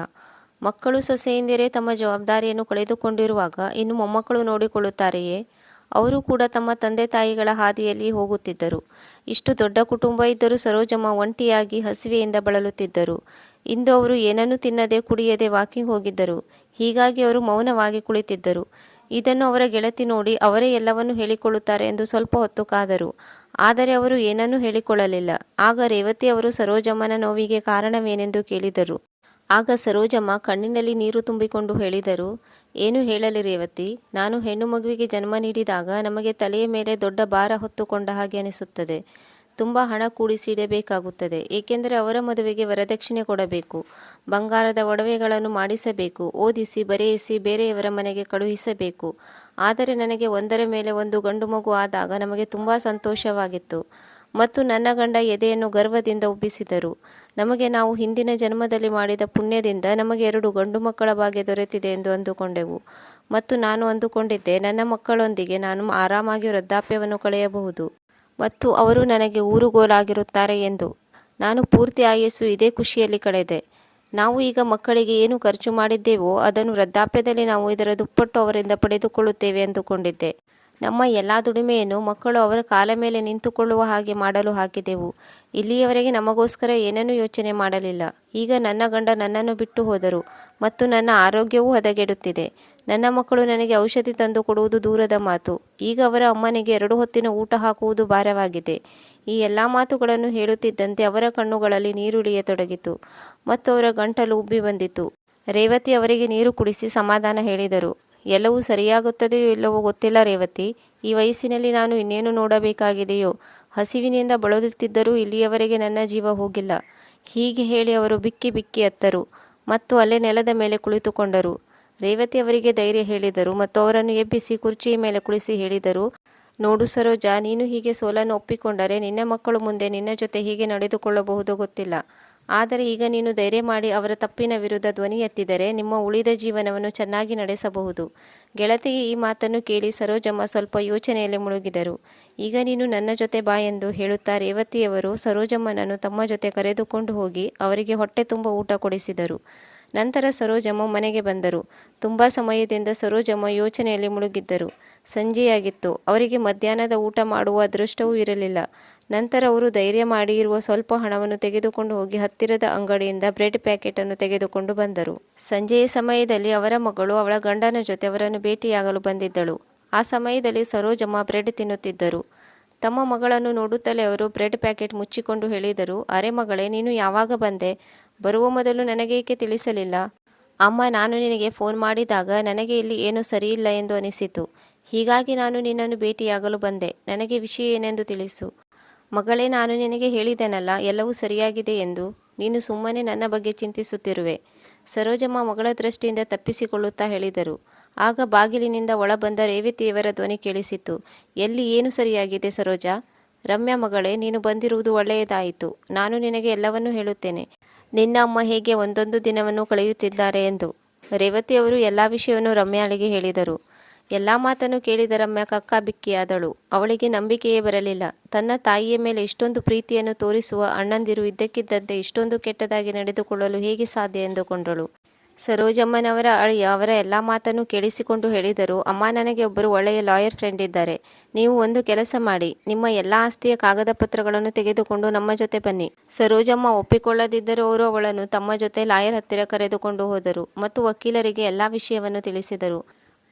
Speaker 1: ಮಕ್ಕಳು ಸೊಸೆಯಿಂದರೇ ತಮ್ಮ ಜವಾಬ್ದಾರಿಯನ್ನು ಕಳೆದುಕೊಂಡಿರುವಾಗ ಇನ್ನು ಮೊಮ್ಮಕ್ಕಳು ನೋಡಿಕೊಳ್ಳುತ್ತಾರೆಯೇ? ಅವರು ಕೂಡ ತಮ್ಮ ತಂದೆ ತಾಯಿಗಳ ಹಾದಿಯಲ್ಲಿ ಹೋಗುತ್ತಿದ್ದರು. ಇಷ್ಟು ದೊಡ್ಡ ಕುಟುಂಬ ಇದ್ದರೂ ಸರೋಜಮ್ಮ ಒಂಟಿಯಾಗಿ ಹಸಿವೆಯಿಂದ ಬಳಲುತ್ತಿದ್ದರು. ಇಂದು ಅವರು ಏನನ್ನೂ ತಿನ್ನದೆ ಕುಡಿಯದೆ ವಾಕಿಂಗ್ ಹೋಗಿದ್ದರು. ಹೀಗಾಗಿ ಅವರು ಮೌನವಾಗಿ ಕುಳಿತಿದ್ದರು. ಇದನ್ನು ಅವರ ಗೆಳತಿ ನೋಡಿ ಅವರೇ ಎಲ್ಲವನ್ನೂ ಹೇಳಿಕೊಳ್ಳುತ್ತಾರೆ ಎಂದು ಸ್ವಲ್ಪ ಹೊತ್ತು ಕಾದರು. ಆದರೆ ಅವರು ಏನನ್ನೂ ಹೇಳಿಕೊಳ್ಳಲಿಲ್ಲ. ಆಗ ರೇವತಿ ಅವರು ಸರೋಜಮ್ಮನ ನೋವಿಗೆ ಕಾರಣವೇನೆಂದು ಕೇಳಿದರು. ಆಗ ಸರೋಜಮ್ಮ ಕಣ್ಣಿನಲ್ಲಿ ನೀರು ತುಂಬಿಕೊಂಡು ಹೇಳಿದರು, ಏನು ಹೇಳಲಿ ರೇವತಿ ನಾನು ಹೆಣ್ಣು ಮಗುವಿಗೆ ಜನ್ಮ ನೀಡಿದಾಗ ನಮಗೆ ತಲೆಯ ಮೇಲೆ ದೊಡ್ಡ ಭಾರ ಹೊತ್ತುಕೊಂಡ ಹಾಗೆ ಅನಿಸುತ್ತದೆ. ತುಂಬ ಹಣ ಕೂಡಿಸಿಡಬೇಕಾಗುತ್ತದೆ ಏಕೆಂದರೆ ಅವರ ಮದುವೆಗೆ ವರದಕ್ಷಿಣೆ ಕೊಡಬೇಕು. ಬಂಗಾರದ ಒಡವೆಗಳನ್ನು ಮಾಡಿಸಬೇಕು. ಓದಿಸಿ, ಬರೆಯಿಸಿ, ಬೇರೆಯವರ ಮನೆಗೆ ಕಳುಹಿಸಬೇಕು. ಆದರೆ ನನಗೆ ಒಂದರ ಮೇಲೆ ಒಂದು ಗಂಡು ಮಗು ಆದಾಗ ನಮಗೆ ತುಂಬ ಸಂತೋಷವಾಗಿತ್ತು. ಮತ್ತು ನನ್ನ ಗಂಡ ಎದೆಯನ್ನು ಗರ್ವದಿಂದ ಉಬ್ಬಿಸಿದರು. ನಮಗೆ ನಾವು ಹಿಂದಿನ ಜನ್ಮದಲ್ಲಿ ಮಾಡಿದ ಪುಣ್ಯದಿಂದ ನಮಗೆ ಎರಡು ಗಂಡು ಮಕ್ಕಳ ಭಾಗ್ಯ ದೊರೆತಿದೆ ಎಂದು ಅಂದುಕೊಂಡೆವು. ಮತ್ತು ನಾನು ಅಂದುಕೊಂಡಿದ್ದೆ, ನನ್ನ ಮಕ್ಕಳೊಂದಿಗೆ ನಾನು ಆರಾಮಾಗಿ ವೃದ್ಧಾಪ್ಯವನ್ನು ಕಳೆಯಬಹುದು. ಮತ್ತು ಅವರು ನನಗೆ ಊರುಗೋಲಾಗಿರುತ್ತಾರೆ ಎಂದು. ನಾನು ಪೂರ್ತಿ ಆಯಸ್ಸು ಇದೇ ಖುಷಿಯಲ್ಲಿ ಕಳೆದೆ. ನಾವು ಈಗ ಮಕ್ಕಳಿಗೆ ಏನು ಖರ್ಚು ಮಾಡಿದ್ದೇವೋ ಅದನ್ನು ವೃದ್ಧಾಪ್ಯದಲ್ಲಿ ನಾವು ಇದರ ದುಪ್ಪಟ್ಟು ಅವರಿಂದ ಪಡೆದುಕೊಳ್ಳುತ್ತೇವೆ ಎಂದುಕೊಂಡಿದ್ದೆ ನಮ್ಮ ಎಲ್ಲ ದುಡಿಮೆಯನ್ನು ಮಕ್ಕಳು ಅವರ ಕಾಲ ಮೇಲೆ ನಿಂತುಕೊಳ್ಳುವ ಹಾಗೆ ಮಾಡಲು ಹಾಕಿದೆವು. ಇಲ್ಲಿಯವರೆಗೆ ನಮಗೋಸ್ಕರ ಏನನ್ನೂ ಯೋಚನೆ ಮಾಡಲಿಲ್ಲ. ಈಗ ನನ್ನ ಗಂಡ ನನ್ನನ್ನು ಬಿಟ್ಟು ಹೋದರು ಮತ್ತು ನನ್ನ ಆರೋಗ್ಯವೂ ಹದಗೆಡುತ್ತಿದೆ. ನನ್ನ ಮಕ್ಕಳು ನನಗೆ ಔಷಧಿ ತಂದು ಕೊಡುವುದು ದೂರದ ಮಾತು. ಈಗ ಅವರ ಅಮ್ಮನಿಗೆ ಎರಡು ಹೊತ್ತಿನ ಊಟ ಹಾಕುವುದು ಭಾರವಾಗಿದೆ. ಈ ಎಲ್ಲ ಮಾತುಗಳನ್ನು ಹೇಳುತ್ತಿದ್ದಂತೆ ಅವರ ಕಣ್ಣುಗಳಲ್ಲಿ ನೀರುಳಿಯತೊಡಗಿತು ಮತ್ತು ಅವರ ಗಂಟಲು ಉಬ್ಬಿ ಬಂದಿತು. ರೇವತಿ ಅವರಿಗೆ ನೀರು ಕುಡಿಸಿ ಸಮಾಧಾನ ಹೇಳಿದರು. ಎಲ್ಲವೂ ಸರಿಯಾಗುತ್ತದೆಯೋ ಇಲ್ಲವೋ ಗೊತ್ತಿಲ್ಲ ರೇವತಿ. ಈ ವಯಸ್ಸಿನಲ್ಲಿ ನಾನು ಇನ್ನೇನು ನೋಡಬೇಕಾಗಿದೆಯೋ? ಹಸಿವಿನಿಂದ ಬಳಲುತ್ತಿದ್ದರೂ ಇಲ್ಲಿಯವರೆಗೆ ನನ್ನ ಜೀವ ಹೋಗಿಲ್ಲ. ಹೀಗೆ ಹೇಳಿ ಅವರು ಬಿಕ್ಕಿ ಬಿಕ್ಕಿ ಅತ್ತರು. ಮತ್ತು ಅಲ್ಲೇ ನೆಲದ ಮೇಲೆ ಕುಳಿತುಕೊಂಡರು. ರೇವತಿ ಅವರಿಗೆ ಧೈರ್ಯ ಹೇಳಿದರು ಮತ್ತು ಅವರನ್ನು ಎಬ್ಬಿಸಿ ಕುರ್ಚಿಯ ಮೇಲೆ ಕುಳಿಸಿ ಹೇಳಿದರು, ನೋಡು ಸರೋಜಾ, ನೀನು ಹೀಗೆ ಸೋಲನ್ನು ಒಪ್ಪಿಕೊಂಡರೆ ನಿನ್ನ ಮಕ್ಕಳು ಮುಂದೆ ನಿನ್ನ ಜೊತೆ ಹೀಗೆ ನಡೆದುಕೊಳ್ಳಬಹುದು ಗೊತ್ತಿಲ್ಲ. ಆದರೆ ಈಗ ನೀನು ಧೈರ್ಯ ಮಾಡಿ ಅವರ ತಪ್ಪಿನ ವಿರುದ್ಧ ಧ್ವನಿ ಎತ್ತಿದರೆ ನಿಮ್ಮ ಉಳಿದ ಜೀವನವನ್ನು ಚೆನ್ನಾಗಿ ನಡೆಸಬಹುದು. ಗೆಳತಿ, ಈ ಮಾತನ್ನು ಕೇಳಿ ಸರೋಜಮ್ಮ ಸ್ವಲ್ಪ ಯೋಚನೆಯಲ್ಲಿ ಮುಳುಗಿದರು. ಈಗ ನೀನು ನನ್ನ ಜೊತೆ ಬಾ ಎಂದು ಹೇಳುತ್ತಾ ರೇವತಿಯವರು ಸರೋಜಮ್ಮನನ್ನು ತಮ್ಮ ಜೊತೆ ಕರೆದುಕೊಂಡು ಹೋಗಿ ಅವರಿಗೆ ಹೊಟ್ಟೆ ತುಂಬ ಊಟ ಕೊಡಿಸಿದರು. ನಂತರ ಸರೋಜಮ್ಮ ಮನೆಗೆ ಬಂದರು. ತುಂಬ ಸಮಯದಿಂದ ಸರೋಜಮ್ಮ ಯೋಚನೆಯಲ್ಲಿ ಮುಳುಗಿದ್ದರು. ಸಂಜೆಯಾಗಿತ್ತು. ಅವರಿಗೆ ಮಧ್ಯಾಹ್ನದ ಊಟ ಮಾಡುವ ಅದೃಷ್ಟವೂ ಇರಲಿಲ್ಲ. ನಂತರ ಅವರು ಧೈರ್ಯ ಮಾಡಿ ಇರುವ ಸ್ವಲ್ಪ ಹಣವನ್ನು ತೆಗೆದುಕೊಂಡು ಹೋಗಿ ಹತ್ತಿರದ ಅಂಗಡಿಯಿಂದ ಬ್ರೆಡ್ ಪ್ಯಾಕೆಟ್ ಅನ್ನು ತೆಗೆದುಕೊಂಡು ಬಂದರು. ಸಂಜೆಯ ಸಮಯದಲ್ಲಿ ಅವರ ಮಗಳು ಅವಳ ಗಂಡನ ಜೊತೆ ಅವರನ್ನು ಭೇಟಿಯಾಗಲು ಬಂದಿದ್ದಳು. ಆ ಸಮಯದಲ್ಲಿ ಸರೋಜಮ್ಮ ಬ್ರೆಡ್ ತಿನ್ನುತ್ತಿದ್ದರು. ತಮ್ಮ ಮಗಳನ್ನು ನೋಡುತ್ತಲೇ ಅವರು ಬ್ರೆಡ್ ಪ್ಯಾಕೆಟ್ ಮುಚ್ಚಿಕೊಂಡು ಹೇಳಿದರು, ಅರೆ ಮಗಳೇ, ನೀನು ಯಾವಾಗ ಬಂದೆ? ಬರುವ ಮೊದಲು ನನಗೇಕೆ ತಿಳಿಸಲಿಲ್ಲ. ಅಮ್ಮ, ನಾನು ನಿನಗೆ ಫೋನ್ ಮಾಡಿದಾಗ ನನಗೆ ಇಲ್ಲಿ ಏನೂ ಸರಿಯಿಲ್ಲ ಎಂದು ಅನಿಸಿತು. ಹೀಗಾಗಿ ನಾನು ನಿನ್ನನ್ನು ಭೇಟಿಯಾಗಲು ಬಂದೆ. ನನಗೆ ವಿಷಯ ಏನೆಂದು ತಿಳಿಸು. ಮಗಳೇ, ನಾನು ನಿನಗೆ ಹೇಳಿದೆನಲ್ಲ, ಎಲ್ಲವೂ ಸರಿಯಾಗಿದೆ ಎಂದು. ನೀನು ಸುಮ್ಮನೆ ನನ್ನ ಬಗ್ಗೆ ಚಿಂತಿಸುತ್ತಿರುವೆ. ಸರೋಜಮ್ಮ ಮಗಳ ದೃಷ್ಟಿಯಿಂದ ತಪ್ಪಿಸಿಕೊಳ್ಳುತ್ತಾ ಹೇಳಿದರು. ಆಗ ಬಾಗಿಲಿನಿಂದ ಒಳ ಬಂದ ರೇವತಿಯವರ ಧ್ವನಿ ಕೇಳಿಸಿತು. ಎಲ್ಲಿ ಏನು ಸರಿಯಾಗಿದೆ ಸರೋಜಾ? ರಮ್ಯಾ ಮಗಳೇ, ನೀನು ಬಂದಿರುವುದು ಒಳ್ಳೆಯದಾಯಿತು. ನಾನು ನಿನಗೆ ಎಲ್ಲವನ್ನೂ ಹೇಳುತ್ತೇನೆ. ನಿನ್ನ ಅಮ್ಮ ಹೇಗೆ ಒಂದೊಂದು ದಿನವನ್ನು ಕಳೆಯುತ್ತಿದ್ದಾರೆ ಎಂದು ರೇವತಿಯವರು ಎಲ್ಲ ವಿಷಯವನ್ನು ರಮ್ಯಾಳಿಗೆ ಹೇಳಿದರು. ಎಲ್ಲ ಮಾತನ್ನು ಕೇಳಿದ ರಮ್ಯಾ ಕಕ್ಕ ಬಿಕ್ಕಿಯಾದಳು ಅವಳಿಗೆ ನಂಬಿಕೆಯೇ ಬರಲಿಲ್ಲ. ತನ್ನ ತಾಯಿಯ ಮೇಲೆ ಇಷ್ಟೊಂದು ಪ್ರೀತಿಯನ್ನು ತೋರಿಸುವ ಅಣ್ಣಂದಿರು ಇದ್ದಕ್ಕಿದ್ದಂತೆ ಇಷ್ಟೊಂದು ಕೆಟ್ಟದಾಗಿ ನಡೆದುಕೊಳ್ಳಲು ಹೇಗೆ ಸಾಧ್ಯ ಎಂದುಕೊಂಡಳು. ಸರೋಜಮ್ಮನವರ ಅಳಿಯ ಅವರ ಎಲ್ಲ ಮಾತನ್ನು ಕೇಳಿಸಿಕೊಂಡು ಹೇಳಿದರು, ಅಮ್ಮ, ನನಗೆ ಒಬ್ಬರು ಒಳ್ಳೆಯ ಲಾಯರ್ ಫ್ರೆಂಡ್ ಇದ್ದಾರೆ. ನೀವು ಒಂದು ಕೆಲಸ ಮಾಡಿ, ನಿಮ್ಮ ಎಲ್ಲ ಆಸ್ತಿಯ ಕಾಗದ ಪತ್ರಗಳನ್ನು ತೆಗೆದುಕೊಂಡು ನಮ್ಮ ಜೊತೆ ಬನ್ನಿ. ಸರೋಜಮ್ಮ ಒಪ್ಪಿಕೊಳ್ಳದಿದ್ದರೂ ಅವರು ಅವಳನ್ನು ತಮ್ಮ ಜೊತೆ ಲಾಯರ್ ಹತ್ತಿರ ಕರೆದುಕೊಂಡು ಹೋದರು ಮತ್ತು ವಕೀಲರಿಗೆ ಎಲ್ಲ ವಿಷಯವನ್ನು ತಿಳಿಸಿದರು.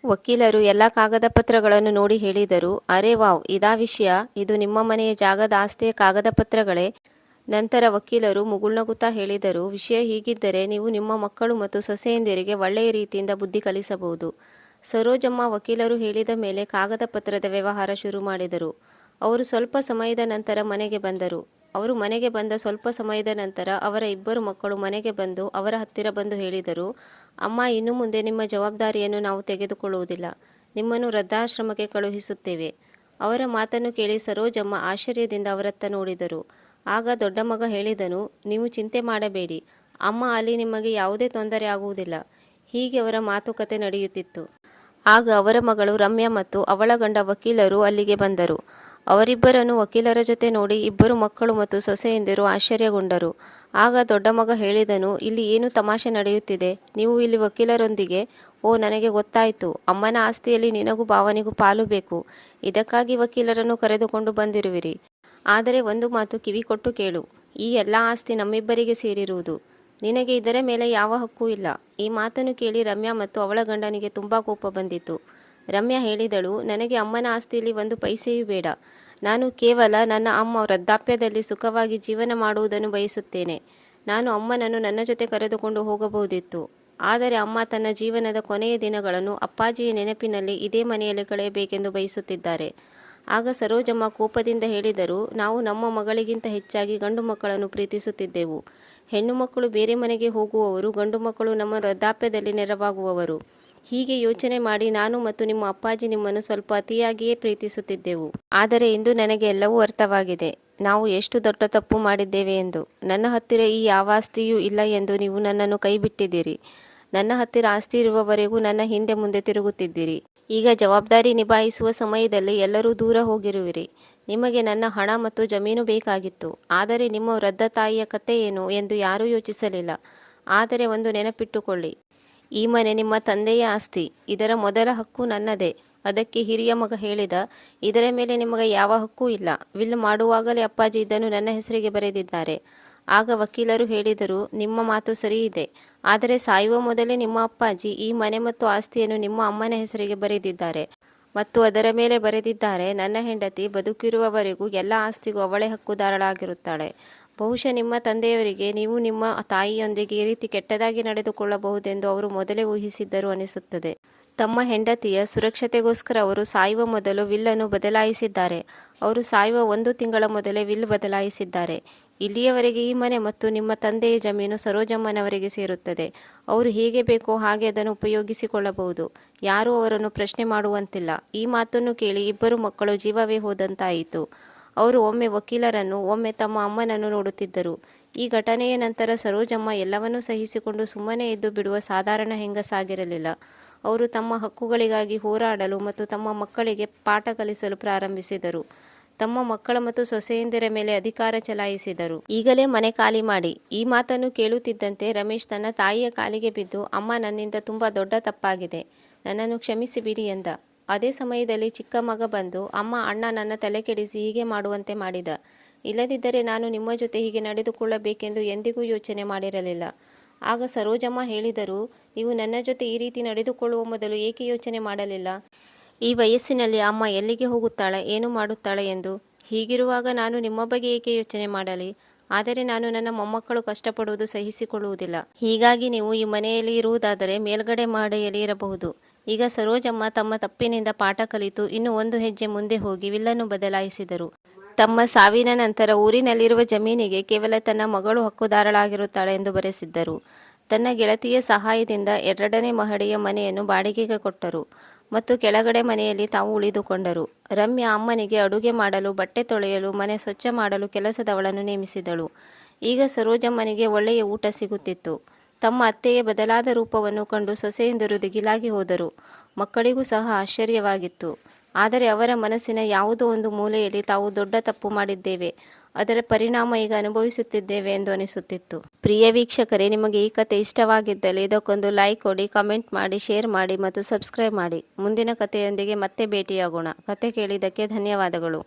Speaker 1: ವಕೀಲರು ಎಲ್ಲ ಕಾಗದ ಪತ್ರಗಳನ್ನು ನೋಡಿ ಹೇಳಿದರು, ಅರೆ ವಾವ್, ಇದಾ ವಿಷಯ, ಇದು ನಿಮ್ಮ ಮನೆಯ ಜಾಗದ ಆಸ್ತಿಯ ಕಾಗದ ಪತ್ರಗಳೇ? ನಂತರ ವಕೀಲರು ಮುಗುಳ್ನಗುತ್ತಾ ಹೇಳಿದರು, ವಿಷಯ ಹೀಗಿದ್ದರೆ ನೀವು ನಿಮ್ಮ ಮಕ್ಕಳು ಮತ್ತು ಸೊಸೆಯಂದಿರಿಗೆ ಒಳ್ಳೆಯ ರೀತಿಯಿಂದ ಬುದ್ಧಿ ಕಲಿಸಬಹುದು ಸರೋಜಮ್ಮ ವಕೀಲರು ಹೇಳಿದ ಮೇಲೆ ಕಾಗದ ಪತ್ರದ ವ್ಯವಹಾರ ಶುರು ಮಾಡಿದರು. ಅವರು ಸ್ವಲ್ಪ ಸಮಯದ ನಂತರ ಮನೆಗೆ ಬಂದರು. ಅವರು ಮನೆಗೆ ಬಂದ ಸ್ವಲ್ಪ ಸಮಯದ ನಂತರ ಅವರ ಇಬ್ಬರು ಮಕ್ಕಳು ಮನೆಗೆ ಬಂದು ಅವರ ಹತ್ತಿರ ಬಂದು ಹೇಳಿದರು, ಅಮ್ಮ, ಇನ್ನು ಮುಂದೆ ನಿಮ್ಮ ಜವಾಬ್ದಾರಿಯನ್ನು ನಾವು ತೆಗೆದುಕೊಳ್ಳುವುದಿಲ್ಲ. ನಿಮ್ಮನ್ನು ವೃದ್ಧಾಶ್ರಮಕ್ಕೆ ಕಳುಹಿಸುತ್ತೇವೆ ಅವರ ಮಾತನ್ನು ಕೇಳಿ ಸರೋಜಮ್ಮ ಆಶ್ಚರ್ಯದಿಂದ ಅವರತ್ತ ನೋಡಿದರು. ಆಗ ದೊಡ್ಡ ಮಗ ಹೇಳಿದನು, ನೀವು ಚಿಂತೆ ಮಾಡಬೇಡಿ. ಅಮ್ಮ ಅಲ್ಲಿ ನಿಮಗೆ ಯಾವುದೇ ತೊಂದರೆ ಆಗುವುದಿಲ್ಲ. ಹೀಗೆ ಅವರ ಮಾತುಕತೆ ನಡೆಯುತ್ತಿತ್ತು. ಆಗ ಅವರ ಮಗಳು ರಮ್ಯಾ ಮತ್ತು ಅವಳ ಗಂಡ ವಕೀಲರು ಅಲ್ಲಿಗೆ ಬಂದರು. ಅವರಿಬ್ಬರನ್ನು ವಕೀಲರ ಜೊತೆ ನೋಡಿ ಇಬ್ಬರು ಮಕ್ಕಳು ಮತ್ತು ಸೊಸೆಯಂದಿರು ಆಶ್ಚರ್ಯಗೊಂಡರು. ಆಗ ದೊಡ್ಡ ಮಗ ಹೇಳಿದನು, ಇಲ್ಲಿ ಏನು ತಮಾಷೆ ನಡೆಯುತ್ತಿದೆ? ನೀವು ಇಲ್ಲಿ ವಕೀಲರೊಂದಿಗೆ? ಓ, ನನಗೆ ಗೊತ್ತಾಯಿತು. ಅಮ್ಮನ ಆಸ್ತಿಯಲ್ಲಿ ನಿನಗೂ ಭಾವನೆಗೂ ಪಾಲು ಬೇಕು. ಇದಕ್ಕಾಗಿ ವಕೀಲರನ್ನು ಕರೆದುಕೊಂಡು ಬಂದಿರುವಿರಿ. ಆದರೆ ಒಂದು ಮಾತು ಕಿವಿ ಕೊಟ್ಟು ಕೇಳು. ಈ ಎಲ್ಲ ಆಸ್ತಿ ನಮ್ಮಿಬ್ಬರಿಗೆ ಸೇರಿರುವುದು. ನಿನಗೆ ಇದರ ಮೇಲೆ ಯಾವ ಹಕ್ಕೂ ಇಲ್ಲ. ಈ ಮಾತನ್ನು ಕೇಳಿ ರಮ್ಯಾ ಮತ್ತು ಅವಳ ಗಂಡನಿಗೆ ತುಂಬ ಕೋಪ ಬಂದಿತು ರಮ್ಯಾ ಹೇಳಿದಳು, ನನಗೆ ಅಮ್ಮನ ಆಸ್ತಿಯಲ್ಲಿ ಒಂದು ಪೈಸೆಯೂ ಬೇಡ. ನಾನು ಕೇವಲ ನನ್ನ ಅಮ್ಮ ವೃದ್ಧಾಪ್ಯದಲ್ಲಿ ಸುಖವಾಗಿ ಜೀವನ ಮಾಡುವುದನ್ನು ಬಯಸುತ್ತೇನೆ. ನಾನು ಅಮ್ಮನನ್ನು ನನ್ನ ಜೊತೆ ಕರೆದುಕೊಂಡು ಹೋಗಬಹುದಿತ್ತು. ಆದರೆ ಅಮ್ಮ ತನ್ನ ಜೀವನದ ಕೊನೆಯ ದಿನಗಳನ್ನು ಅಪ್ಪಾಜಿಯ ನೆನಪಿನಲ್ಲಿ ಇದೇ ಮನೆಯಲ್ಲಿ ಕಳೆಯಬೇಕೆಂದು ಬಯಸುತ್ತಿದ್ದಾರೆ. ಆಗ ಸರೋಜಮ್ಮ ಕೋಪದಿಂದ ಹೇಳಿದರು, ನಾವು ನಮ್ಮ ಮಗಳಿಗಿಂತ ಹೆಚ್ಚಾಗಿ ಗಂಡು ಮಕ್ಕಳನ್ನು ಪ್ರೀತಿಸುತ್ತಿದ್ದೆವು. ಹೆಣ್ಣು ಮಕ್ಕಳು ಬೇರೆ ಮನೆಗೆ ಹೋಗುವವರು, ಗಂಡು ಮಕ್ಕಳು ನಮ್ಮ ವೃದ್ಧಾಪ್ಯದಲ್ಲಿ ನೆರವಾಗುವವರು. ಹೀಗೆ ಯೋಚನೆ ಮಾಡಿ ನಾನು ಮತ್ತು ನಿಮ್ಮ ಅಪ್ಪಾಜಿ ನಿಮ್ಮನ್ನು ಸ್ವಲ್ಪ ಅತಿಯಾಗಿಯೇ ಪ್ರೀತಿಸುತ್ತಿದ್ದೆವು. ಆದರೆ ಇಂದು ನನಗೆ ಎಲ್ಲವೂ ಅರ್ಥವಾಗಿದೆ. ನಾವು ಎಷ್ಟು ದೊಡ್ಡ ತಪ್ಪು ಮಾಡಿದ್ದೇವೆ ಎಂದು. ನನ್ನ ಹತ್ತಿರ ಈ ಯಾವ ಆಸ್ತಿಯೂ ಇಲ್ಲ ಎಂದು ನೀವು ನನ್ನನ್ನು ಕೈಬಿಟ್ಟಿದ್ದೀರಿ. ನನ್ನ ಹತ್ತಿರ ಆಸ್ತಿ ಇರುವವರೆಗೂ ನನ್ನ ಹಿಂದೆ ಮುಂದೆ ತಿರುಗುತ್ತಿದ್ದೀರಿ. ಈಗ ಜವಾಬ್ದಾರಿ ನಿಭಾಯಿಸುವ ಸಮಯದಲ್ಲಿ ಎಲ್ಲರೂ ದೂರ ಹೋಗಿರುವಿರಿ. ನಿಮಗೆ ನನ್ನ ಹಣ ಮತ್ತು ಜಮೀನು ಬೇಕಾಗಿತ್ತು. ಆದರೆ ನಿಮ್ಮ ವೃದ್ಧ ತಾಯಿಯ ಕತೆ ಏನು ಎಂದು ಯಾರೂ ಯೋಚಿಸಲಿಲ್ಲ. ಆದರೆ ಒಂದು ನೆನಪಿಟ್ಟುಕೊಳ್ಳಿ. ಈ ಮನೆ ನಿಮ್ಮ ತಂದೆಯ ಆಸ್ತಿ. ಇದರ ಮೊದಲ ಹಕ್ಕು ನನ್ನದೇ. ಅದಕ್ಕೆ ಹಿರಿಯ ಮಗ ಹೇಳಿದ, ಇದರ ಮೇಲೆ ನಿಮಗೆ ಯಾವ ಹಕ್ಕೂ ಇಲ್ಲ. ವಿಲ್ ಮಾಡುವಾಗಲೇ ಅಪ್ಪಾಜಿ ಇದನ್ನು ನನ್ನ ಹೆಸರಿಗೆ ಬರೆದಿದ್ದಾರೆ. ಆಗ ವಕೀಲರು ಹೇಳಿದರು, ನಿಮ್ಮ ಮಾತು ಸರಿ ಇದೆ ಆದರೆ ಸಾಯುವ ಮೊದಲೇ ನಿಮ್ಮ ಅಪ್ಪಾಜಿ ಈ ಮನೆ ಮತ್ತು ಆಸ್ತಿಯನ್ನು ನಿಮ್ಮ ಅಮ್ಮನ ಹೆಸರಿಗೆ ಬರೆದಿದ್ದಾರೆ. ಮತ್ತು ಅದರ ಮೇಲೆ ಬರೆದಿದ್ದಾರೆ, ನನ್ನ ಹೆಂಡತಿ ಬದುಕಿರುವವರೆಗೂ ಎಲ್ಲ ಆಸ್ತಿಗೂ ಅವಳೇ ಹಕ್ಕುದಾರಳಾಗಿರುತ್ತಾಳೆ. ಬಹುಶಃ ನಿಮ್ಮ ತಂದೆಯವರಿಗೆ ನೀವು ನಿಮ್ಮ ತಾಯಿಯೊಂದಿಗೆ ಈ ರೀತಿ ಕೆಟ್ಟದಾಗಿ ನಡೆದುಕೊಳ್ಳಬಹುದೆಂದು ಅವರು ಮೊದಲೇ ಊಹಿಸಿದ್ದರು ಅನಿಸುತ್ತದೆ. ತಮ್ಮ ಹೆಂಡತಿಯ ಸುರಕ್ಷತೆಗೋಸ್ಕರ ಅವರು ಸಾಯುವ ಮೊದಲು ವಿಲ್ಲನ್ನು ಬದಲಾಯಿಸಿದ್ದಾರೆ. ಅವರು ಸಾಯುವ ಒಂದು ತಿಂಗಳ ಮೊದಲೇ ವಿಲ್ ಬದಲಾಯಿಸಿದ್ದಾರೆ. ಇಲ್ಲಿಯವರೆಗೆ ಈ ಮನೆ ಮತ್ತು ನಿಮ್ಮ ತಂದೆಯ ಜಮೀನು ಸರೋಜಮ್ಮನವರಿಗೆ ಸೇರುತ್ತದೆ. ಅವರು ಹೇಗೆ ಬೇಕೋ ಹಾಗೆ ಅದನ್ನು ಉಪಯೋಗಿಸಿಕೊಳ್ಳಬಹುದು. ಯಾರೂ ಅವರನ್ನು ಪ್ರಶ್ನೆ ಮಾಡುವಂತಿಲ್ಲ. ಈ ಮಾತನ್ನು ಕೇಳಿ ಇಬ್ಬರು ಮಕ್ಕಳು ಜೀವವೇ ಹೋದಂತಾಯಿತು. ಅವರು ಒಮ್ಮೆ ವಕೀಲರನ್ನು, ಒಮ್ಮೆ ತಮ್ಮ ಅಮ್ಮನನ್ನು ನೋಡುತ್ತಿದ್ದರು. ಈ ಘಟನೆಯ ನಂತರ ಸರೋಜಮ್ಮ ಎಲ್ಲವನ್ನೂ ಸಹಿಸಿಕೊಂಡು ಸುಮ್ಮನೆ ಎದ್ದು ಬಿಡುವ ಸಾಧಾರಣ ಹೆಂಗಸಾಗಿರಲಿಲ್ಲ. ಅವರು ತಮ್ಮ ಹಕ್ಕುಗಳಿಗಾಗಿ ಹೋರಾಡಲು ಮತ್ತು ತಮ್ಮ ಮಕ್ಕಳಿಗೆ ಪಾಠ ಕಲಿಸಲು ಪ್ರಾರಂಭಿಸಿದರು. ತಮ್ಮ ಮಕ್ಕಳ ಮತ್ತು ಸೊಸೆಯಂದಿರ ಮೇಲೆ ಅಧಿಕಾರ ಚಲಾಯಿಸಿದರು. ಈಗಲೇ ಮನೆ ಖಾಲಿ ಮಾಡಿ. ಈ ಮಾತನ್ನು ಕೇಳುತ್ತಿದ್ದಂತೆ ರಮೇಶ್ ತನ್ನ ತಾಯಿಯ ಕಾಲಿಗೆ ಬಿದ್ದು, ಅಮ್ಮ, ನನ್ನಿಂದ ತುಂಬಾ ದೊಡ್ಡ ತಪ್ಪಾಗಿದೆ. ನನ್ನನ್ನು ಕ್ಷಮಿಸಿಬಿಡಿ ಎಂದ. ಅದೇ ಸಮಯದಲ್ಲಿ ಚಿಕ್ಕ ಮಗ ಬಂದು, ಅಮ್ಮ, ಅಣ್ಣ ನನ್ನ ತಲೆ ಕೆಡಿಸಿ ಹೀಗೆ ಮಾಡುವಂತೆ ಮಾಡಿದ. ಇಲ್ಲದಿದ್ದರೆ ನಾನು ನಿಮ್ಮ ಜೊತೆ ಹೀಗೆ ನಡೆದುಕೊಳ್ಳಬೇಕೆಂದು ಎಂದಿಗೂ ಯೋಚನೆ ಮಾಡಿರಲಿಲ್ಲ. ಆಗ ಸರೋಜಮ್ಮ ಹೇಳಿದರು, ನೀವು ನನ್ನ ಜೊತೆ ಈ ರೀತಿ ನಡೆದುಕೊಳ್ಳುವ ಮೊದಲು ಏಕೆ ಯೋಚನೆ ಮಾಡಲಿಲ್ಲ? ಈ ವಯಸ್ಸಿನಲ್ಲಿ ಅಮ್ಮ ಎಲ್ಲಿಗೆ ಹೋಗುತ್ತಾಳೆ, ಏನು ಮಾಡುತ್ತಾಳೆ ಎಂದು. ಹೀಗಿರುವಾಗ ನಾನು ನಿಮ್ಮ ಬಗ್ಗೆ ಏಕೆ ಯೋಚನೆ ಮಾಡಲಿ? ಆದರೆ ನಾನು ನನ್ನ ಮೊಮ್ಮಕ್ಕಳು ಕಷ್ಟಪಡುವುದು ಸಹಿಸಿಕೊಳ್ಳುವುದಿಲ್ಲ. ಹೀಗಾಗಿ ನೀವು ಈ ಮನೆಯಲ್ಲಿ ಇರುವುದಾದರೆ ಮೇಲ್ಗಡೆ ಮಾಡೆಯಲ್ಲಿ ಇರಬಹುದು. ಈಗ ಸರೋಜಮ್ಮ ತಮ್ಮ ತಪ್ಪಿನಿಂದ ಪಾಠ ಕಲಿತು ಇನ್ನು ಒಂದು ಹೆಜ್ಜೆ ಮುಂದೆ ಹೋಗಿ ವಿಲ್ಲನ್ನು ಬದಲಾಯಿಸಿದರು. ತಮ್ಮ ಸಾವಿನ ನಂತರ ಊರಿನಲ್ಲಿರುವ ಜಮೀನಿಗೆ ಕೇವಲ ತನ್ನ ಮಗಳು ಹಕ್ಕುದಾರಳಾಗಿರುತ್ತಾಳೆ ಎಂದು ಬರೆಸಿದ್ದರು. ತನ್ನ ಗೆಳತಿಯ ಸಹಾಯದಿಂದ ಎರಡನೇ ಮಹಡಿಯ ಮನೆಯನ್ನು ಬಾಡಿಗೆಗೆ ಕೊಟ್ಟರು. ಮತ್ತು ಕೆಳಗಡೆ ಮನೆಯಲ್ಲಿ ತಾವು ಉಳಿದುಕೊಂಡರು. ರಮ್ಯಾ ಅಮ್ಮನಿಗೆ ಅಡುಗೆ ಮಾಡಲು, ಬಟ್ಟೆ ತೊಳೆಯಲು, ಮನೆ ಸ್ವಚ್ಛ ಮಾಡಲು ಕೆಲಸದವಳನ್ನು ನೇಮಿಸಿದಳು. ಈಗ ಸರೋಜಮ್ಮನಿಗೆ ಒಳ್ಳೆಯ ಊಟ ಸಿಗುತ್ತಿತ್ತು. ತಮ್ಮ ಅತ್ತೆಯ ಬದಲಾದ ರೂಪವನ್ನು ಕಂಡು ಸೊಸೆಯಂದರು ದಿಗಿಲಾಗಿ ಹೋದರು. ಮಕ್ಕಳಿಗೂ ಸಹ ಆಶ್ಚರ್ಯವಾಗಿತ್ತು. ಆದರೆ ಅವರ ಮನಸ್ಸಿನ ಯಾವುದೋ ಒಂದು ಮೂಲೆಯಲ್ಲಿ ತಾವು ದೊಡ್ಡ ತಪ್ಪು ಮಾಡಿದ್ದೇವೆ. ಅದರ ಪರಿಣಾಮ ಈಗ ಅನುಭವಿಸುತ್ತಿದ್ದೇವೆ ಎಂದು ಅನಿಸುತ್ತಿತ್ತು. ಪ್ರಿಯ ವೀಕ್ಷಕರೇ, ನಿಮಗೆ ಈ ಕತೆ ಇಷ್ಟವಾಗಿದ್ದಲ್ಲಿ ಇದಕ್ಕೊಂದು ಲೈಕ್ ಕೊಡಿ ಕಮೆಂಟ್ ಮಾಡಿ ಶೇರ್ ಮಾಡಿ ಮತ್ತು ಸಬ್ಸ್ಕ್ರೈಬ್ ಮಾಡಿ. ಮುಂದಿನ ಕಥೆಯೊಂದಿಗೆ ಮತ್ತೆ ಭೇಟಿಯಾಗೋಣ. ಕತೆ ಕೇಳಿದ್ದಕ್ಕೆ ಧನ್ಯವಾದಗಳು.